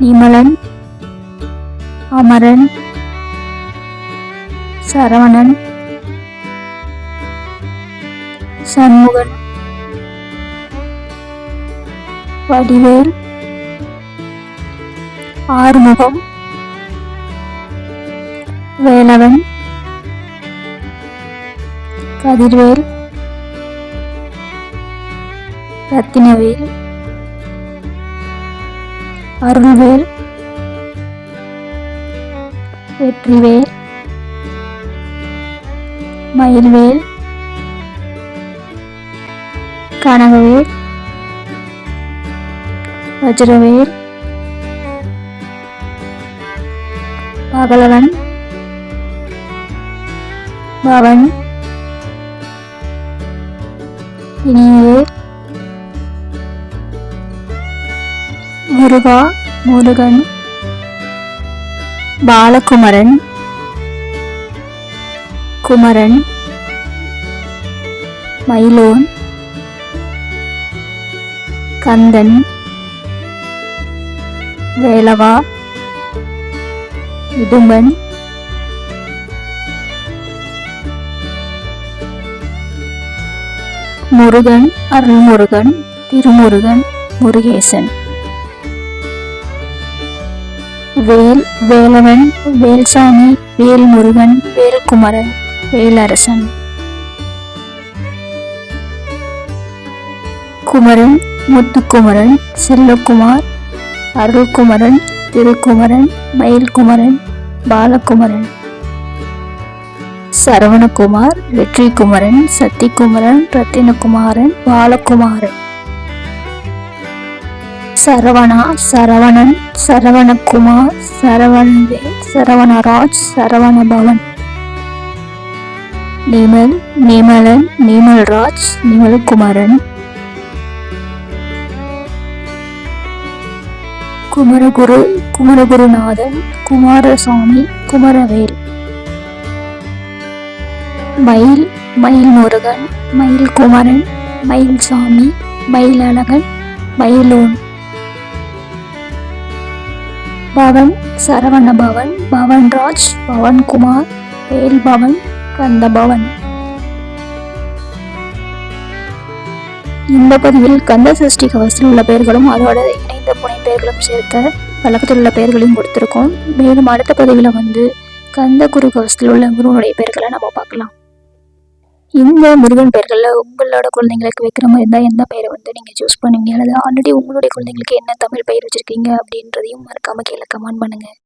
நிமலன் அமரன் சரவணன் சண்முகன் வடிவேல் ஆறுமுகம் வேலவன் கதிர்வேல் ரத்தினவேல் அருள்வேல். வெற்றிவேல். மயில்வேல். கனகவேல். வஜ்ரவேல். பகலவன். பவன். இனியவேல். முருகா முருகன். பாலகுமரன். குமரன். மயிலோன். கந்தன். வேலவா. இடும்பன். முருகன் அருள்முருகன் திருமுருகன் முருகேசன். வேல் வேலவன் வேல்சாமி வேல்முருகன் வேல்குமரன் வேலரசன். குமரன் முத்துக்குமரன் செல்லக்குமார் அருள்குமரன் திருக்குமரன் மயில்குமரன் பாலகுமரன். சரவணகுமார் வெற்றிக்குமரன் சத்திக்குமரன் ரத்தினகுமாரன் பாலகுமாரன். சரவணா சரவணன் சரவணகுமார் சரவணவேல் சரவணராஜ் சரவணபவன். நிமல் நிமலன் நிமல்ராஜ் நிமல்குமரன். குமரகுரு குமரகுருநாதன் குமாரசாமி குமரவேல். மயில் மயில் முருகன் மயில் குமரன் மயில்சாமி மயிலழகன் மயிலோன். பவன் சரவண பவன் பவன்ராஜ் பவன்குமார் வேல் பவன் கந்தபவன். இந்த பதிவில் கந்த சஷ்டி கவசத்தில் உள்ள பெயர்களும் அதோட இணைந்த புனை பெயர்களும் சேர்த்த வழக்கத்தில் உள்ள பெயர்களையும் கொடுத்துருக்கோம். மேலும் அடுத்த பதிவில் வந்து கந்த குரு கவசத்தில் உள்ள குருவனுடைய பெயர்களை நம்ம பார்க்கலாம். இந்த முருகன் பெயர்களில் உங்களோட குழந்தைங்களுக்கு வைக்கிற மாதிரி இருந்தால் எந்த பெயரை வந்து நீங்கள் சூஸ் பண்ணுவீங்க? அல்லது ஆல்ரெடி உங்களுடைய குழந்தைங்களுக்கு என்ன தமிழ் பெயர் வச்சுருக்கீங்க அப்படின்றதையும் மறக்காமல் கீழே கமெண்ட் பண்ணுங்கள்